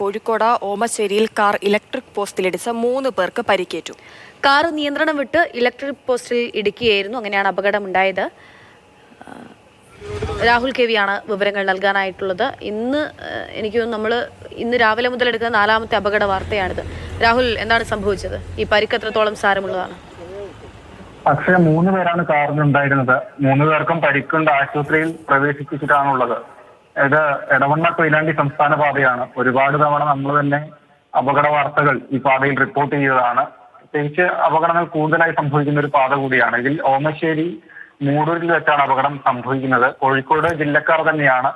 കോഴിക്കോട് ഓമശ്ശേരിയിൽ car electric പോസ്റ്റിലിടിച്ച് മൂന്ന് പേർക്ക് പരിക്കേറ്റു. കാർ നിയന്ത്രണം വിട്ട് ഇലക്ട്രിക് പോസ്റ്റിൽ ഇടിക്കുകയായിരുന്നു അങ്ങനെയാണ് അപകടമുണ്ടായത്. രാഹുൽ കെ വിയാണ് വിവരങ്ങൾ നൽകാനായിട്ടുള്ളത്. ഇന്ന് എനിക്ക് തോന്നുന്നു നമ്മൾ ഇന്ന് രാവിലെ മുതൽ എടുക്കുന്ന നാലാമത്തെ അപകട വാർത്തയാണിത്. രാഹുൽ എന്താണ് സംഭവിച്ചത്? ഈ പരിക്ക് എത്രത്തോളം സാരമുള്ളതാണ്? പക്ഷേ മൂന്ന് പേരാണ് കാറിൽ ഉണ്ടായിരുന്നത് മൂന്ന് പേർക്കും പരിക്കുണ്ട്. ആശുപത്രിയിൽ പ്രവേശിപ്പിച്ചിട്ടാണുള്ളത്. ഇത് എടവണ്ണ കൊയിലാണ്ടി സംസ്ഥാന പാതയാണ്. ഒരുപാട് തവണ നമ്മൾ തന്നെ അപകട വാർത്തകൾ ഈ പാതയിൽ റിപ്പോർട്ട് ചെയ്തതാണ്. പ്രത്യേകിച്ച് അപകടങ്ങൾ കൂടുതലായി സംഭവിക്കുന്ന ഒരു പാത കൂടിയാണ്. ഇതിൽ ഓമശ്ശേരി മൂടൂരിൽ വെച്ചാണ് അപകടം സംഭവിക്കുന്നത്. കോഴിക്കോട് ജില്ലക്കാർ തന്നെയാണ്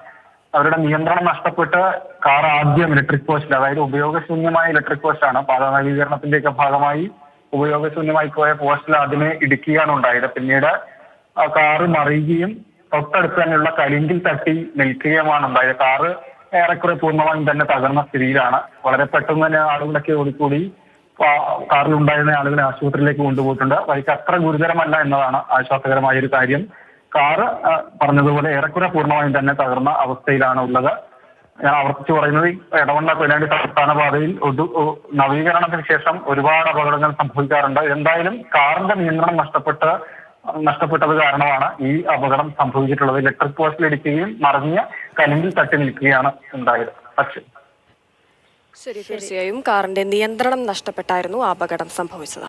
അവരുടെ നിയന്ത്രണം നഷ്ടപ്പെട്ട് കാർ ആദ്യം ഇലക്ട്രിക് പോസ്റ്റിൽ അതായത് ഉപയോഗശൂന്യമായ ഇലക്ട്രിക് പോസ്റ്റാണ് പാത നവീകരണത്തിന്റെ ഒക്കെ ഭാഗമായി ഉപയോഗശൂന്യമായി പോയ പോസ്റ്റിൽ ആദ്യമേ ഇടിക്കുകയാണ് ഉണ്ടായത്. പിന്നീട് കാറ് മറിയുകയും തൊട്ടടുത്ത് തന്നെയുള്ള കരിങ്കിൽ തട്ടി നിൽക്കുകയുമാണ് ഉണ്ടായത്. കാറ് ഏറെക്കുറെ പൂർണമായും തന്നെ തകർന്ന സ്ഥിതിയിലാണ്. വളരെ പെട്ടെന്ന് തന്നെ ആളുകളൊക്കെ ഓടിക്കൂടി കാറിലുണ്ടായിരുന്ന ആളുകളെ ആശുപത്രിയിലേക്ക് കൊണ്ടുപോയിട്ടുണ്ട്. വഴിക്ക് അത്ര ഗുരുതരമല്ല എന്നതാണ് ആശ്വാസകരമായ ഒരു കാര്യം. കാറ് പറഞ്ഞതുപോലെ ഏറെക്കുറെ പൂർണമായും തന്നെ തകർന്ന അവസ്ഥയിലാണ് ഉള്ളത്. ഞാൻ ആവർത്തിച്ച് പറയുന്നത് ഇടവണ്ണ കൊയിലാണ്ടി സംസ്ഥാന പാതയിൽ നവീകരണത്തിന് ശേഷം ഒരുപാട് അപകടങ്ങൾ സംഭവിക്കാറുണ്ട്. എന്തായാലും കാറിന്റെ നിയന്ത്രണം നഷ്ടപ്പെട്ട് നഷ്ടപ്പെട്ടത് കാരണമാണ് ഈ അപകടം സംഭവിച്ചിട്ടുള്ളത്. ഇലക്ട്രിക് പോസ്റ്റിൽ ഇടിക്കുകയും മറിഞ്ഞ കലിങ്കിൽ തട്ടി നിൽക്കുകയാണ് ഉണ്ടായത്. പക്ഷേ ശരി തീർച്ചയായും കാറിന്റെ നിയന്ത്രണം നഷ്ടപ്പെട്ടായിരുന്നു അപകടം സംഭവിച്ചത്.